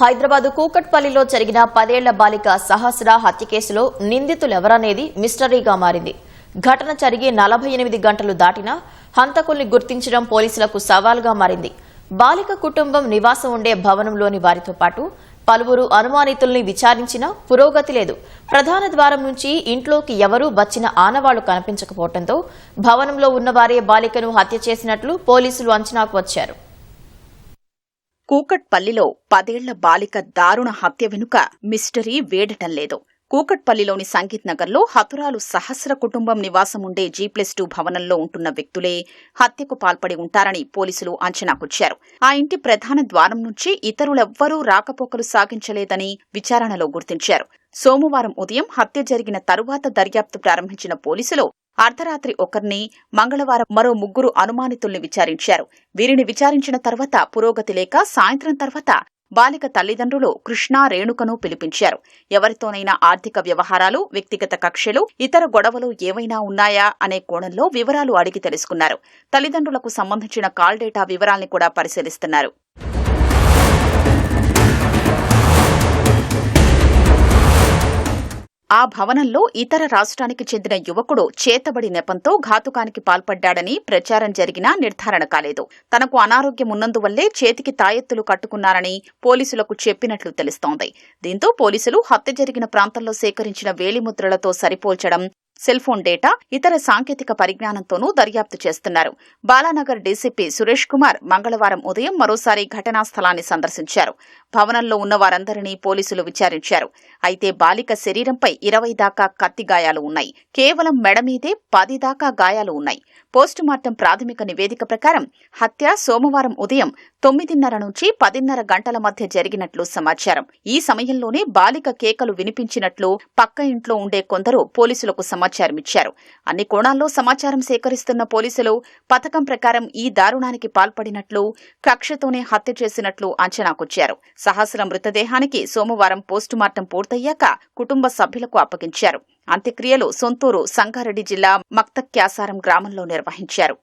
హైదరాబాద్ కూకట్పల్లిలో జరిగిన పదేళ్ళ బాలిక సహస్ర హత్య కేసులో నిందితులెవరనేది మిస్టరీగా మారింది. ఘటన జరిగి నలభై ఎనిమిది గంటలు దాటినా హంతకుల్ని గుర్తించడం పోలీసులకు సవాల్గా మారింది. బాలిక కుటుంబం నివాసం ఉండే భవనంలోని వారితో పాటు పలువురు అనుమానితుల్ని విచారించినా పురోగతి లేదు. ప్రధాన ద్వారం నుంచి ఇంట్లోకి ఎవరూ వచ్చిన ఆనవాళ్ళు కనిపించకపోవడంతో భవనంలో ఉన్నవారే బాలికను హత్య చేసినట్లు పోలీసులు అంచనాకు వచ్చారు. కూకట్పల్లిలో పదేళ్ళ బాలిక దారుణ హత్య వెనుక మిస్టరీ వేడటం లేదు. కూకట్పల్లిలోని సంగీత్ నగర్లో హతురాలు సహస్ర కుటుంబం నివాసం ఉండే జీ ప్లస్ టూ భవనంలో ఉంటున్న వ్యక్తులే హత్యకు పాల్పడి ఉంటారని పోలీసులు అంచనాకొచ్చారు ఆ ఇంటి ప్రధాన ద్వారం నుంచి ఇతరులెవ్వరూ రాకపోకలు సాగించలేదని విచారణలో గుర్తించారు. సోమవారం ఉదయం హత్య జరిగిన తరువాత దర్యాప్తు ప్రారంభించిన పోలీసులు అర్ధరాత్రి ఒకరిని మంగళవారం మరో ముగ్గురు అనుమానితుల్ని విచారించారు. వీరిని విచారించిన తర్వాత పురోగతి లేక సాయంత్రం తర్వాత బాలిక తల్లిదండ్రులు కృష్ణా రేణుకను పిలిపించారు. ఎవరితోనైనా ఆర్థిక వ్యవహారాలు వ్యక్తిగత కక్షలు ఇతర గొడవలు ఏవైనా ఉన్నాయా అనే కోణంలో వివరాలు అడిగి తెలుసుకున్నారు. తల్లిదండ్రులకు సంబంధించిన కాల్ డేటా వివరాల్ని కూడా పరిశీలిస్తున్నారు. ఆ భవనంలో ఇతర రాష్ట్రానికి చెందిన యువకుడు చేతబడి నెపంతో ఘాతుకానికి పాల్పడ్డాడని ప్రచారం జరిగినా నిర్ధారణ కాలేదు. తనకు అనారోగ్యం ఉన్నందువల్లే చేతికి తాయెత్తులు కట్టుకున్నారని పోలీసులకు చెప్పినట్లు తెలుస్తోంది. దీంతో పోలీసులు హత్య జరిగిన ప్రాంతంలో సేకరించిన వేలిముద్రలతో సరిపోల్చడం సెల్ ఫోన్ డేటా ఇతర సాంకేతిక పరిజ్ఞానంతోనూ దర్యాప్తు చేస్తున్నారు. బాలానగర్ డీసీపీ సురేష్ కుమార్ మంగళవారం ఉదయం మరోసారి ఘటనా స్థలాన్ని సందర్శించారు. భవనంలో ఉన్న వారందరినీ పోలీసులు విచారించారు. అయితే బాలిక శరీరంపై ఇరవై దాకా కత్తి గాయాలు ఉన్నాయి. కేవలం మెడ మీదే పది దాకా గాయాలు ఉన్నాయి. పోస్టుమార్టం ప్రాథమిక నివేదిక ప్రకారం హత్య సోమవారం ఉదయం తొమ్మిదిన్నర నుంచి పదిన్నర గంటల మధ్య జరిగినట్లు సమాచారం. ఈ సమయంలోనే బాలిక కేకలు వినిపించినట్లు పక్క ఇంట్లో ఉండే కొందరు పోలీసులకు సమాచారం ఇచ్చారు అన్ని కోణాల్లో సమాచారం సేకరిస్తున్న పోలీసులు పథకం ప్రకారం ఈ దారుణానికి పాల్పడినట్లు కక్షతోనే హత్య చేసినట్లు అంచనాకొచ్చారు. సహస్ర మృతదేహానికి సోమవారం పోస్టుమార్టం పూర్తయ్యాక కుటుంబ సభ్యులకు అప్పగించారు. అంత్యక్రియలు సొంతూరు సంగారెడ్డి జిల్లా మక్తక్యాసారం గ్రామంలో నిర్వహించారు.